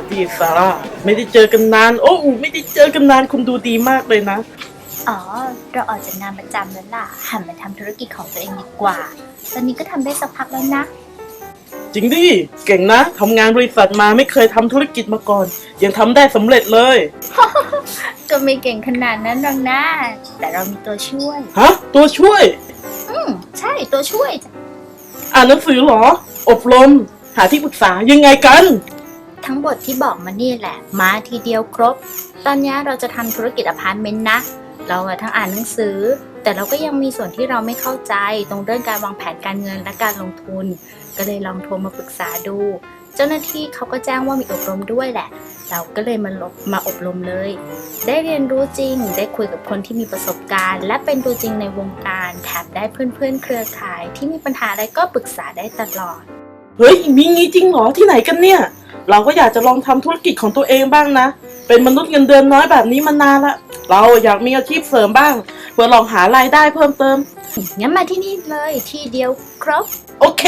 วัสดีซาร่าไม่ได้เจอกันนาน โอ้ไม่ได้เจอกันนานคุณดูดีมากเลยนะ อ๋อ เราออกจากงานประจำแล้วล่ะ หันมาทำธุรกิจของตัวเองดีกว่า ตอนนี้ก็ทำได้สักพักแล้วนะ จริงดิ เก่งนะทำงานบริษัทมาไม่เคยทำธุรกิจมาก่อน ยังทำได้สำเร็จเลย ก็ไม่เก่งขนาดนั้นหรอกนะ แต่เรามีตัวช่วย ฮะ ตัวช่วย อืมใช่ตัวช่วยจ้ะอ่านหนังสือเหรอ อบรม หาที่ปรึกษายังไงกัน ทั้งบทที่บอกมานี่แหละ มาทีเดียวครบ ตอนนี้เราจะทำธุรกิจอพาร์ตเมนต์นะ เราทั้งอ่านหนังสือ แต่เราก็ยังมีส่วนที่เราไม่เข้าใจตรงเรื่องการวางแผนการเงินและการลงทุน ก็เลยลองโทรมาปรึกษาดู เจ้าหน้าที่เขาก็แจ้งว่ามีอบรมด้วยแหละ เราก็เลยมาลบมาอบรมเลย ได้เรียนรู้จริง ได้คุยกับคนที่มีประสบการณ์ และเป็นตัวจริงในวงการ แถมได้เพื่อนๆเครือข่าย ที่มีปัญหาอะไรก็ปรึกษาได้ตลอด เฮ้ย มีงี้จริงเหรอที่ไหนกันเนี่ย เราก็อยากจะลองทำธุรกิจของตัวเองบ้างนะ เป็นมนุษย์เงินเดือนน้อยแบบนี้มานานละ เราอยากมีอาชีพเสริมบ้าง เพื่อลองหารายได้เพิ่มเติม งั้นมาที่นี่เลยที่เดียวครบ โอเค